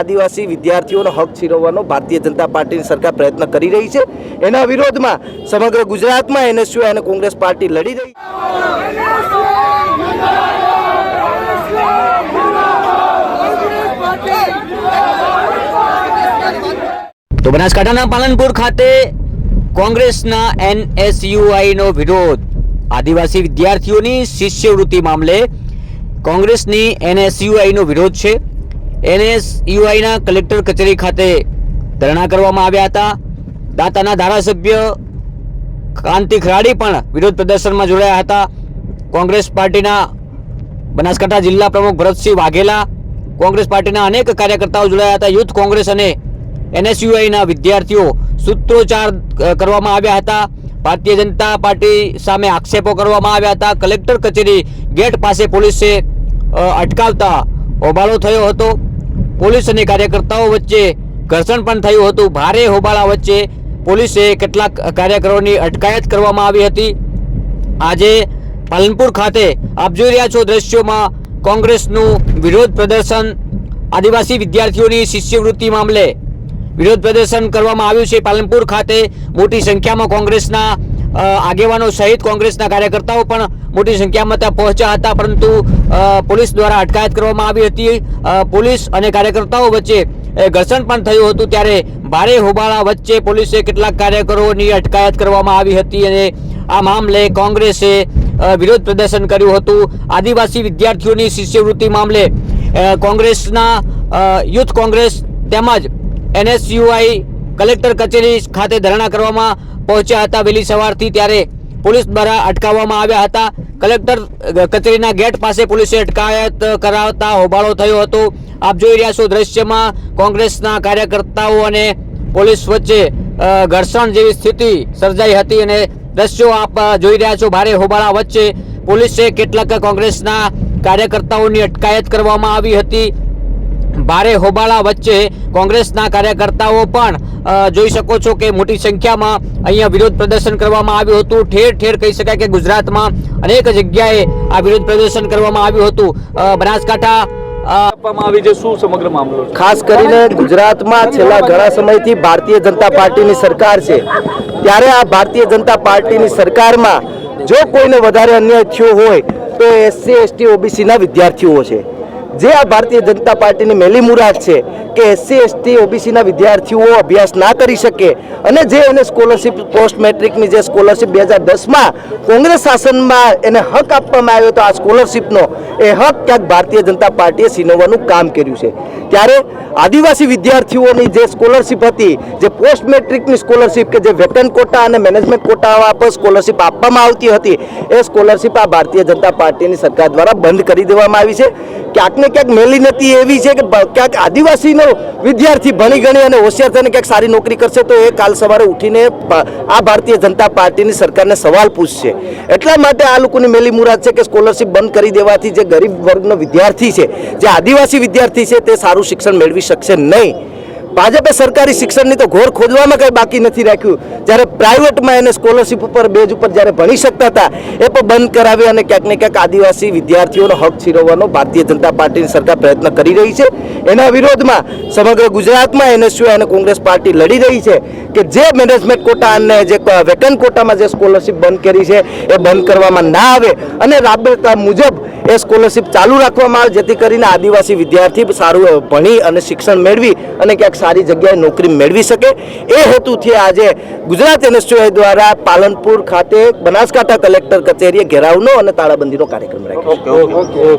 આદિવાસી વિદ્યાર્થીઓનો હક છીનવવાનો ભારતીય જનતા પાર્ટીની સરકાર પ્રયત્ન કરી રહી છે. એના વિરોધમાં સમગ્ર ગુજરાતમાં એનએસયુ અને કોંગ્રેસ પાર્ટી લડી રહી તો બનાસકાંઠાના પાલનપુર ખાતે કોંગ્રેસના એનએસયુઆઈનો વિરોધ. આદિવાસી વિદ્યાર્થીઓની શિષ્યવૃત્તિ મામલે કોંગ્રેસની એનએસયુઆઈનો વિરોધ છે. એનએસયુઆઈના કલેક્ટર કચેરી ખાતે ધરણા કરવામાં આવ્યા હતા. દાતાના ધારાસભ્ય કાંતિ ખરાડી પણ વિરોધ પ્રદર્શનમાં જોડાયા હતા. કોંગ્રેસ પાર્ટીના બનાસકાંઠા જિલ્લા પ્રમુખ ભરતસિંહ વાઘેલા, કોંગ્રેસ પાર્ટીના અનેક કાર્યકર્તાઓ જોડાયા હતા. યુથ કોંગ્રેસ અને એનએસયુઆઈના વિદ્યાર્થીઓ સૂત્રોચ્ચાર કરવામાં આવ્યા હતા. ભારતીય જનતા પાર્ટી સામે આક્ષેપો કરવામાં આવ્યા હતા. કલેક્ટર કચેરી ગેટ પાસે પોલીસે અટકાવતા હોબાળો થયો હતો. પોલીસ અને કાર્યકર્તાઓ વચ્ચે ઘર્ષણ પણ થયું હતું. ભારે હોબાળા વચ્ચે પોલીસે કેટલાક કાર્યકરોની અટકાયત કરવામાં આવી હતી. આજે પાલનપુર ખાતે આપ જોઈ રહ્યા છો દ્રશ્યોમાં કોંગ્રેસનું વિરોધ પ્રદર્શન, આદિવાસી વિદ્યાર્થીઓની શિષ્યવૃત્તિ મામલે વિરોધ પ્રદર્શન કરવામાં આવ્યું છે. પાલનપુર ખાતે મોટી સંખ્યામાં કોંગ્રેસના આગેવાનો સહિત કોંગ્રેસના કાર્યકર્તાઓ પણ મોટી સંખ્યામાં ત્યાં પહોંચ્યા હતા, પરંતુ પોલીસ દ્વારા અટકાયત કરવામાં આવી હતી. પોલીસ અને કાર્યકર્તાઓ વચ્ચે ઘર્ષણ પણ થયું હતું, ત્યારે ભારે હોબાળા વચ્ચે પોલીસે કેટલાક કાર્યકરોની અટકાયત કરવામાં આવી હતી અને આ મામલે કોંગ્રેસે વિરોધ પ્રદર્શન કર્યું હતું. આદિવાસી વિદ્યાર્થીઓની શિષ્યવૃત્તિ મામલે કોંગ્રેસના યુથ કોંગ્રેસ તેમજ એનએસયુઆઈ કલેક્ટર કચેરી ખાતે ધરણા કરવામાં પહોંચ્યા હતા વહેલી સવારથી ત્યારે પોલીસ દ્વારા અટકાવવામાં આવ્યા હતા. કલેક્ટર કચેરીના ગેટ પાસે પોલીસે અટકાયત કરાવતા હોબાળો થયો હતો. આપ જોઈ રહ્યા છો દ્રશ્યમાં કોંગ્રેસના કાર્યકર્તાઓ અને પોલીસ વચ્ચે ઘર્ષણ જેવી સ્થિતિ સર્જાઈ હતી અને દ્રશ્યો આપ જોઈ રહ્યા છો. ભારે હોબાળા વચ્ચે પોલીસે કેટલાક કોંગ્રેસના કાર્યકર્તાઓની અટકાયત કરવામાં આવી હતી. ભારે હોબાળા વચ્ચે કોંગ્રેસના કાર્યકર્તાઓ પણ જોઈ શકો છો કે મોટી સંખ્યામાં અહીંયા વિરોધ પ્રદર્શન કરવામાં આવ્યું હતું. ઠેર ઠેર કહી શકાય કે ગુજરાતમાં અનેક જગ્યાએ આ વિરોધ પ્રદર્શન કરવામાં આવ્યું હતું. બનાસકાંઠા આપવામાં આવી છે શું સમગ્ર મામલો ખાસ કરીને ગુજરાતમાં છેલ્લા ઘણા સમયથી ભારતીય જનતા પાર્ટીની સરકાર છે. ત્યારે આ ભારતીય જનતા પાર્ટીની સરકારમાં જો કોઈને વધારે અન્યાય થયો હોય તો એસસી એસટી ઓબીસીના વિદ્યાર્થીઓ છે. જે આ ભારતીય જનતા પાર્ટીની મેલી મુરાદ છે કે એસસી, એસટી, ઓબીસીના વિદ્યાર્થીઓ અભ્યાસ ના કરી શકે અને જે એને સ્કોલરશિપ, પોસ્ટ મેટ્રિકની જે સ્કોલરશિપ બે હજાર દસમાં કોંગ્રેસ શાસનમાં એને હક આપવામાં આવ્યો હતો, આ સ્કોલરશિપનો, એ હક ક્યાંક ભારતીય જનતા પાર્ટીએ છીનવવાનું કામ કર્યું છે. ત્યારે આદિવાસી વિદ્યાર્થીઓની જે સ્કોલરશિપ હતી, જે પોસ્ટ મેટ્રિકની સ્કોલરશિપ કે જે વેતન કોટા અને મેનેજમેન્ટ કોટા પર સ્કોલરશિપ આપવામાં આવતી હતી, એ સ્કોલરશિપ આ ભારતીય જનતા પાર્ટીની સરકાર દ્વારા બંધ કરી દેવામાં આવી છે. ક્યાંક ને ક્યાંક મેલી નથી એવી છે કે ક્યાંક આદિવાસીનો વિદ્યાર્થી ભણી ગણી અને હોશિયાર થઈને ક્યાંક સારી નોકરી કરશે, તો એ કાલ સવારે ઉઠીને આ ભારતીય જનતા પાર્ટીની સરકારને સવાલ પૂછશે. એટલા માટે આ લોકોની મેલી મુરાદ છે કે સ્કોલરશિપ બંધ કરી દેવાથી જે ગરીબ વર્ગનો વિદ્યાર્થી છે, જે આદિવાસી વિદ્યાર્થી છે, તે સારું શિક્ષણ મેળવી શકશે નહીં. ભાજપે સરકારી શિક્ષણની તો ઘોર ખોદવામાં કંઈ બાકી નથી રાખ્યું. જ્યારે પ્રાઇવેટમાં એને સ્કોલરશિપ ઉપર બેઝ ઉપર જ્યારે ભણી શકતા હતા, એ પણ બંધ કરાવી અને ક્યાંક ને ક્યાંક આદિવાસી વિદ્યાર્થીઓનો હક છીનવવાનો ભારતીય જનતા પાર્ટીની સરકાર પ્રયત્ન કરી રહી છે. એના વિરોધમાં સમગ્ર ગુજરાતમાં એનએસયુ અને કોંગ્રેસ પાર્ટી લડી રહી છે કે જે મેનેજમેન્ટ કોટા અને જે વેતન કોટામાં જે સ્કોલરશિપ બંધ કરી છે, એ બંધ કરવામાં ના આવે. અને રાબેતા મુજબ એ સ્કોલરશિપ ચાલુ રાખવામાં આવે, જેથી કરીને આદિવાસી વિદ્યાર્થી સારું ભણી અને શિક્ષણ મેળવી અને ક્યાંક સારી જગ્યાએ નોકરી મેળવી શકે. એ હેતુથી આજે ગુજરાત એનએસયુઆઈ દ્વારા પાલનપુર ખાતે બનાસકાંઠા કલેક્ટર કચેરીએ ઘેરાવનો અને તાળાબંધીનો કાર્યક્રમ રાખ્યો